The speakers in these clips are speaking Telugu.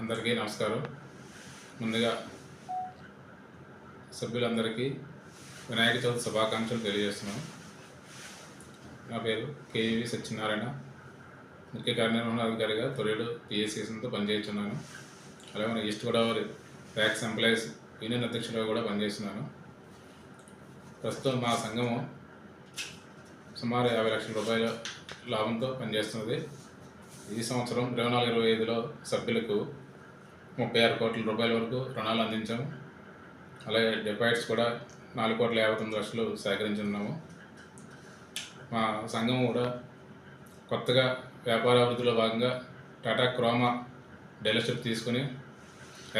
అందరికీ నమస్కారం. ముందుగా సభ్యులందరికీ వినాయక చవితి శుభాకాంక్షలు తెలియజేస్తున్నాను నా పేరు కేవీ సత్యనారాయణ. ముఖ్య కార్యనిర్వహణాధికారిగా తొలిడు పిఎస్సిఎస్తో పనిచేస్తున్నాను. అలాగే మన east Godavari tax employees union అధ్యక్షుడిగా కూడా పనిచేస్తున్నాను. ప్రస్తుతం మా సంఘము సుమారు యాభై లక్షల రూపాయల లాభంతో పనిచేస్తున్నది. ఈ సంవత్సరం ఇరవై నాలుగు ఇరవై ఐదులో సభ్యులకు ముప్పై ఆరు కోట్ల రూపాయల వరకు రుణాలు అందించాము. అలాగే డిపాజిట్స్ కూడా నాలుగు కోట్ల యాభై తొమ్మిది లక్షలు సేకరించున్నాము మా సంఘం కూడా కొత్తగా వ్యాపార అభివృద్ధిలో భాగంగా టాటా క్రోమా డీలర్షిప్ తీసుకుని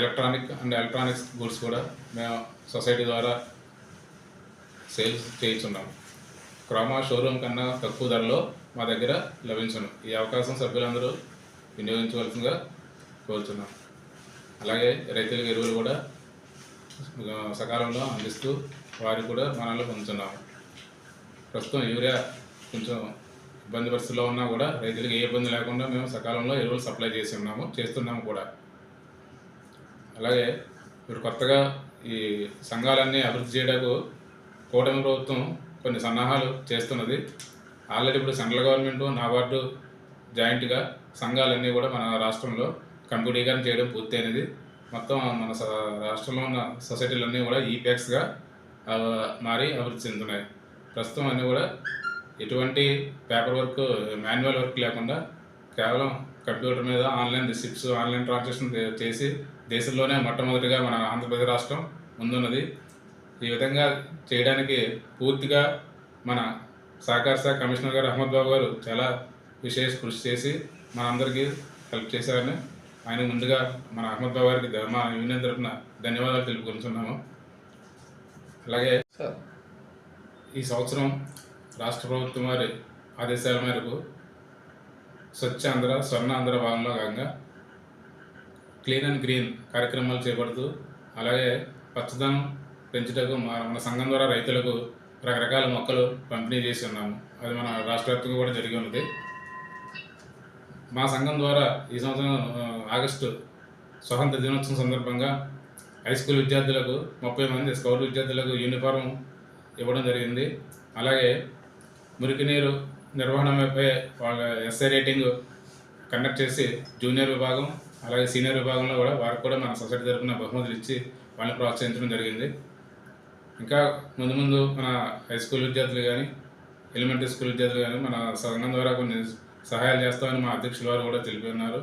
ఎలక్ట్రానిక్ అండ్ ఎలక్ట్రానిక్స్ గూడ్స్ కూడా మేము సొసైటీ ద్వారా సేల్స్ చేయించున్నాము. క్రోమా షోరూమ్ కన్నా తక్కువ ధరలో మా దగ్గర లభించను. ఈ అవకాశం సభ్యులందరూ వినియోగించవలసిందిగా కోరుతున్నాం అలాగే రైతులకు ఎరువులు కూడా సకాలంలో అందిస్తూ వారికి కూడా మనలో పొందుతున్నాము ప్రస్తుతం యూరియా కొంచెం ఇబ్బంది పరిస్థితుల్లో ఉన్నా కూడా రైతులకు ఏ ఇబ్బంది లేకుండా మేము సకాలంలో ఎరువులు సప్లై చేసి ఉన్నాము చేస్తున్నాము కూడా. అలాగే ఇప్పుడు కొత్తగా ఈ సంఘాలన్నీ అభివృద్ధి చేయడానికి కూటమి ప్రభుత్వం కొన్ని సన్నాహాలు చేస్తున్నది. ఆల్రెడీ ఇప్పుడు సెంట్రల్ గవర్నమెంట్ నాబార్డు జాయింట్గా సంఘాలన్నీ కూడా మన రాష్ట్రంలో కంప్యూటీకరణ చేయడం పూర్తయినది. మొత్తం మన రాష్ట్రంలో ఉన్న సొసైటీలన్నీ కూడా ఈప్యాక్స్గా మారి అభివృద్ధి చెందుతున్నాయి. ప్రస్తుతం అన్నీ కూడా ఎటువంటి పేపర్ వర్క్ మాన్యువల్ వర్క్ లేకుండా కేవలం కంప్యూటర్ మీద ఆన్లైన్ రిసిప్ట్స్ ఆన్లైన్ ట్రాన్సాక్షన్ చేసి దేశంలోనే మొట్టమొదటిగా మన ఆంధ్రప్రదేశ్ రాష్ట్రం ముందున్నది. ఈ విధంగా చేయడానికి పూర్తిగా మన సహకార శాఖ కమిషనర్ గారు అహ్మద్ బాబు గారు చాలా విశేష కృషి చేసి మనందరికీ హెల్ప్ చేశారని ఆయన ముందుగా మన అహ్మద్ బాబు గారికి మా యూనియన్ తరఫున ధన్యవాదాలు తెలుపుకుంటున్నాము. అలాగే ఈ సంవత్సరం రాష్ట్ర ప్రభుత్వం వారి ఆదేశాల మేరకు స్వచ్ఛ ఆంధ్ర స్వర్ణ ఆంధ్ర భాగంలో భాగంగా క్లీన్ అండ్ గ్రీన్ కార్యక్రమాలు చేపడుతూ అలాగే పచ్చదనం పెంచుటకు మా మన సంఘం ద్వారా రైతులకు రకరకాల మొక్కలు పంపిణీ చేసి ఉన్నాము. అది మన రాష్ట్ర వ్యాప్తంగా కూడా జరిగి ఉన్నది. మా సంఘం ద్వారా ఈ సంవత్సరం ఆగస్టు స్వతంత్ర దినోత్సవం సందర్భంగా హై స్కూల్ విద్యార్థులకు ముప్పై మంది స్కౌట్ విద్యార్థులకు యూనిఫారం ఇవ్వడం జరిగింది. అలాగే మురికి నీరు నిర్వహణపై వాళ్ళ ఎస్ఐ రేటింగ్ కండక్ట్ చేసి జూనియర్ విభాగం అలాగే సీనియర్ విభాగంలో కూడా వారికి కూడా మన సొసైటీ తరఫున బహుమతులు ఇచ్చి వాళ్ళని ప్రోత్సహించడం జరిగింది. ఇంకా ముందు ముందు మన హై స్కూల్ విద్యార్థులు కానీ ఎలిమెంటరీ స్కూల్ విద్యార్థులు కానీ మన సంఘం ద్వారా కొన్ని సహాయాలు చేస్తామని మా అధ్యక్షుల వారు కూడా తెలిపి ఉన్నారు.